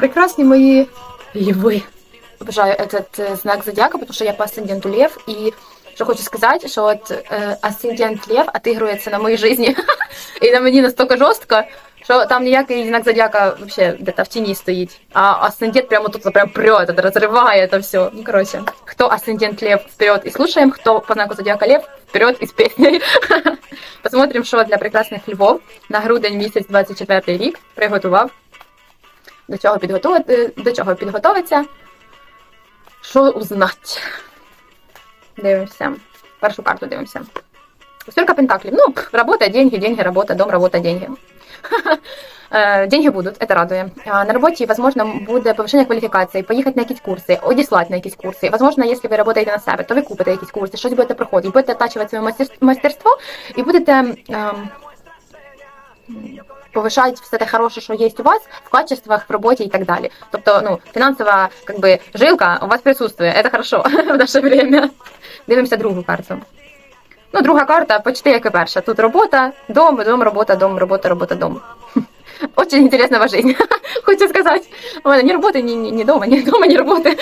Прекрасні мої льви. Обожаю этот э, знак зодиака, потому что я по асценденту лев, и что хочу сказать, что вот э, асцендент лев отыгрывается на моей жизни и на мені настолько жорстко, що там ніякий знак зодиака вообще где-то в тіні стоїть. А асцендент прямо тут прям прет, это разрывает это все. Ну, короче, кто асцендент лев, вперед и слушаем, кто по знаку зодиака лев, вперед и с песней. Посмотрим, що для прекрасних львов на грудень місяць 24 рік приготував. до чого підготувати, до чого підготовиться. Що узнати? Дивимося. Першу карту дивимося. Стрелка пентаклей. Ну, работа, деньги, деньги, работа, дом, работа, деньги. Э, Деньги будут, это радует. На работе, возможно, буде повищення кваліфікації, поїхати на якісь курси, одіслати на якісь курси. Возможно, якщо ви працюєте на себе, то ви купите якісь курси, щось будете проходити, будете оттачувати своє мастерство і будете повишать все те хороше, що є у вас в качествах, в роботі і так далі. Тобто, ну, фінансова как би, жилка у вас присутствує, це хорошо в наше время. Дивимося другу карту. Ну, друга карта почти як і перша. Тут робота, дом, дом, робота, дом, робота, робота, дом. Очень интересная ваша жизнь, хочу сказать. Мене ні роботи, ні, ні, ні дома, ні дома, ні роботи.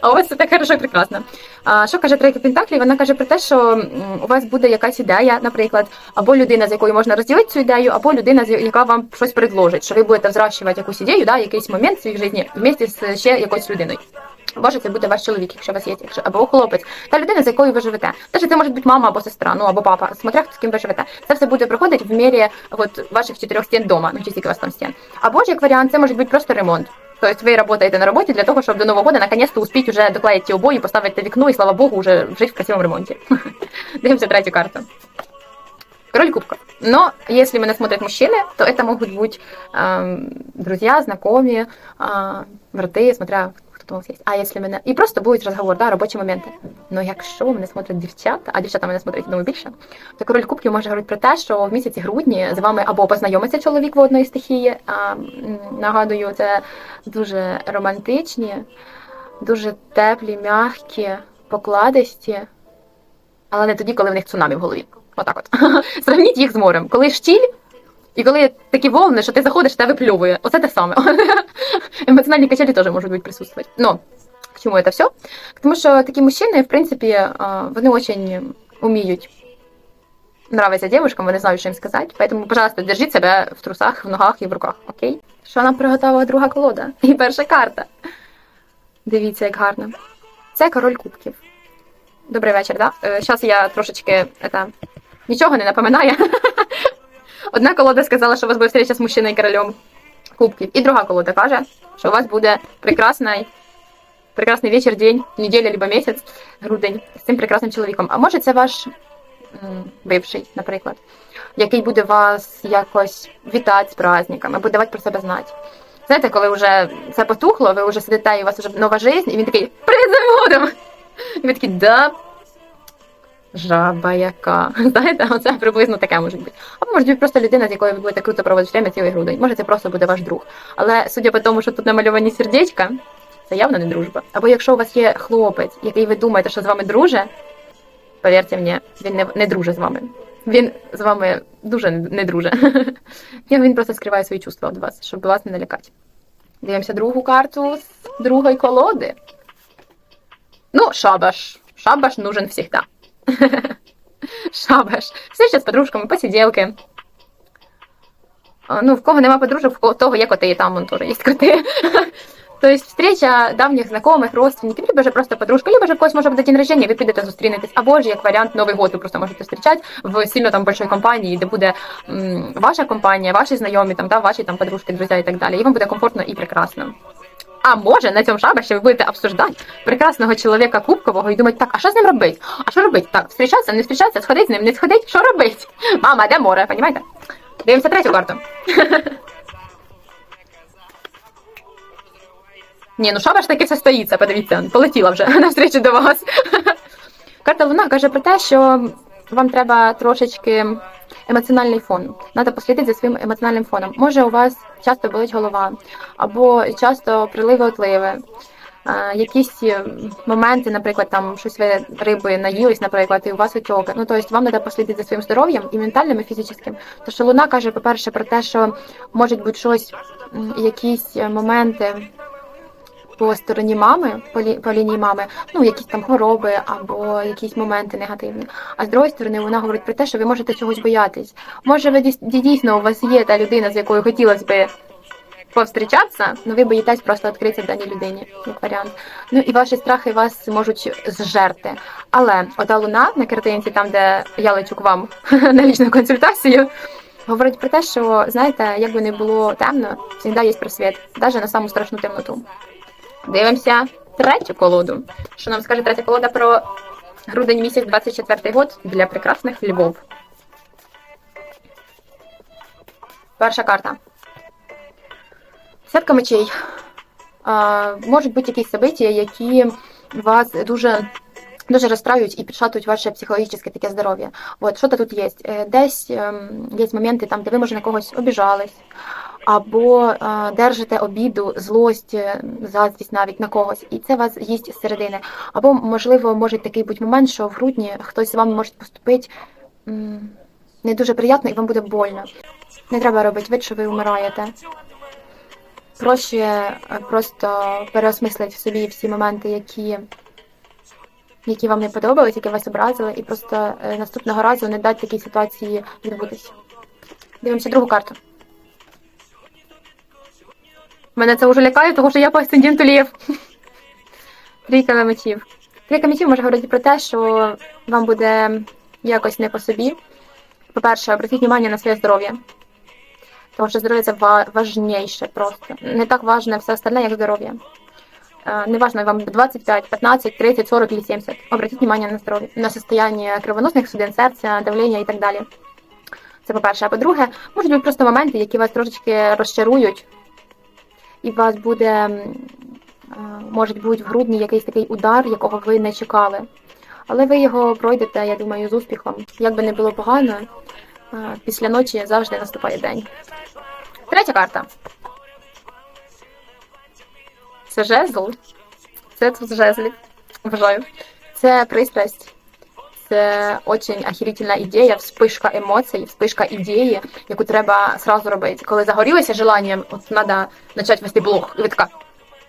А у вас все так хорошо прекрасно. А, що каже тройка Пентаклі? Вона каже про те, що у вас буде якась ідея, наприклад, або людина, з якою можна розділити цю ідею, або людина, яка вам щось предложить, що ви будете взращувати якусь ідею, да, якийсь момент в своїй житті вместе з ще якоюсь людиною. Може, це буде ваш чоловік, якщо у вас є, якщо або хлопець, та людина, з якою ви живете. Теж це може бути мама або сестра, ну або папа, смотря з ким ви живете. Це все буде проходити в мірі от, ваших чотирьох стін дома, ну чи скільки у вас там стін. Або ж як варіант, це може бути просто ремонт. Тобто ви працюєте на роботі для того, щоб до Нового року наконец-то успіть уже доклеїти ті обої, поставити вікно і, слава Богу, вже жити в красивому ремонті. Дивимося третю карту. Король кубков. Но если меня смотрят мужчины, то это могут быть эм, друзья, знакомые, э, брати, смотря хто у. А якщо мене. І просто будуть розговор, да, робочі моменти. Ну якщо мене смотрять дівчата, а дівчата мене смотрять, думаю, більше, то король кубків може говорити про те, що в місяці грудні з вами або познайомиться чоловік водної стихії. А, нагадую, це дуже романтичні, дуже теплі, м'які, покладисті, але не тоді, коли в них цунамі в голові. Отак от. Сравніть їх з морем. Коли штіль, і коли такі волни, що ти заходиш, та виплювує. Оце те саме. Емоціональні качелі теж можуть бути присутствувати. Но к чому це все? Тому що такі мужчини, в принципі, вони дуже вміють нравиться девушкам, вони знають, що їм сказати. Поэтому, пожалуйста, держіть себе в трусах, в ногах і в руках, окей? Що нам приготувала друга колода? І перша карта. Дивіться, як гарно. Це король кубків. Добрий вечір, да? Зараз я трошечки это, нічого не напоминаю. Одна колода сказала, що у вас буде встреча з мужчиною королем кубків. І друга колода каже, що у вас буде прекрасний, прекрасний вечір, день, неділя, либо місяць, грудень з цим прекрасним чоловіком. А може це ваш бивший, наприклад, який буде вас якось вітати з праздниками, буде давати про себе знати. Знаєте, коли вже це потухло, ви вже сидите, і у вас вже нова життя, і він такий Привіт з Новим годом! І ви такі, да. Жаба яка. Знаєте, оце приблизно таке може бути. Або може бути просто людина, з якою ви будете круто проводити время цілий грудень. Може, це просто буде ваш друг. Але судя по тому, що тут намальовані сердечка, це явно не дружба. Або якщо у вас є хлопець, який ви думаєте, що з вами друже, повірте мені, він не, не друже з вами. Він з вами дуже не, друже. Він просто скриває свої чувства від вас, щоб вас не налякати. Дивимося другу карту з другої колоди. Ну, шабаш. Шабаш нужен всегда. Шабаш. Встреча з подружками, посиделки. Ну, в кого нема подружок, в того є коти, там вон теж є коти. То есть встреча давніх знайомих, родственників, либо же просто подружка, либо же в когось може бути день рождения, ви підете зустрінетесь, або ж як варіант Новий год ви просто можете зустрічати в сильно там большой компанії, де буде м, ваша компанія, ваші знайомі, там, да, ваші там подружки, друзі і так далі. І вам буде комфортно і прекрасно. А може на цьому шабаші ви будете обсуждати прекрасного чоловіка кубкового і думати, так, а що з ним робити? А що робити? Так, зустрічатися, не зустрічатися, сходить з ним, не сходить, що робити? Мама, де море, понімаєте? Дивимося третю карту. Ні, ну шабаш таки состоїться, подивіться, полетіла вже навстрічу до вас. Карта Луна каже про те, що вам треба трошечки емоціональний фон. Треба послідити за своїм емоціональним фоном. Може, у вас часто болить голова, або часто приливи отливи. якісь е, моменти, наприклад, там щось ви риби наїлись, наприклад, і у вас отеки. Ну, тобто вам треба послідити за своїм здоров'ям і ментальним, і фізичним. То що луна каже, по-перше, про те, що можуть бути щось, якісь е, моменти по стороні мами, по, лі, по лінії мами, ну якісь там хвороби або якісь моменти негативні. А з другої сторони, вона говорить про те, що ви можете чогось боятись. Може, ви дійсно у вас є та людина, з якою хотілося би повстрічатися, але ви боїтесь просто відкритися даній людині, як варіант. Ну і ваші страхи вас можуть зжерти. Але ота луна на картинці, там де я лечу к вам на лічну консультацію. Говорить про те, що знаєте, як не було темно, завжди є просвіт, навіть на саму страшну темноту. Дивимося третю колоду. Що нам скаже третя колода про грудень місяць 24 год для прекрасних Львов. Перша карта. Сетка мечей. А, можуть бути якісь события, які вас дуже дуже розстраюють і підшатують ваше психологічне таке здоров'я. От що то тут є? Е, Десь ем, є моменти, там, де ви може на когось обіжались, або е, держите обіду, злость, заздрість навіть на когось, і це вас їсть зсередини. Або, можливо, може такий бути момент, що в грудні хтось з вами може поступити не дуже приємно і вам буде больно. Не треба робити вид, що ви вмираєте. Проще е, просто переосмислити в собі всі моменти, які, які вам не подобались, які вас образили, і просто е, наступного разу не дати такій ситуації відбутися. Дивимося другу карту. Мене це вже лякає, тому що я по асценденту лев. Трійка мечів. Трійка мечів може говорити про те, що вам буде якось не по собі. По-перше, обратіть увагу на своє здоров'я. Тому що здоров'я це ва- важніше просто. Не так важне все остальне, як здоров'я. Е, Неважно, вам 25, 15, 30, 40 или 70. Обратіть внимание на здоров'я, на состояние кровоносних судин, серця, давлення і так далі. Це по-перше. А по-друге, можуть бути просто моменти, які вас трошечки розчарують, і вас буде, е, може бути в грудні якийсь такий удар, якого ви не чекали. Але ви його пройдете, я думаю, з успіхом. Як би не було погано, е, після ночі завжди наступає день. Третя карта. Це жезл. Це тут жезлів. Вважаю. Це пристрасть. Це очень охерительна ідея, вспишка емоцій, вспишка ідеї, яку треба сразу робити. Коли загорілося желанням, от треба почати вести блог. І ви така,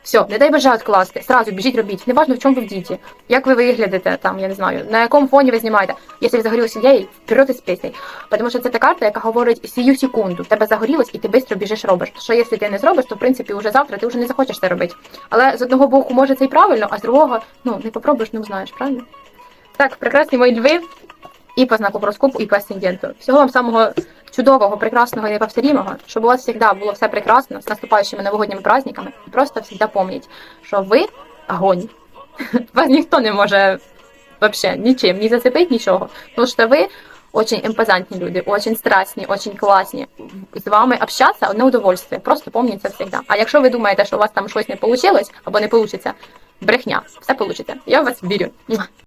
все, не дай бажа відкласти, сразу біжіть робіть. Неважно, в чому ви в як ви виглядите там, я не знаю, на якому фоні ви знімаєте. Якщо ви загорілися ідеєю, вперед із піснею. Тому що це та карта, яка говорить сію секунду. Тебе загорілось і ти швидко біжиш робиш. Що якщо ти не зробиш, то в принципі вже завтра ти вже не захочеш це робити. Але з одного боку, може це і правильно, а з другого, ну не попробуєш, не узнаєш, правильно? Так, прекрасні мої льви і по знаку гороскопу, і по асценденту. Всього вам самого чудового, прекрасного і неповторимого, щоб у вас завжди було все прекрасно з наступаючими новогодніми праздниками. Просто завжди пам'ять, що ви огонь. Вас ніхто не може вообще нічим, ні зацепити, нічого. Тому що ви очень імпозантні люди, очень страстні, очень класні. З вами общатися одне удовольствие. Просто пам'ятайте це завжди. А якщо ви думаєте, що у вас там щось не вийшло або не вийде, брехня, все вийде. Я в вас вірю.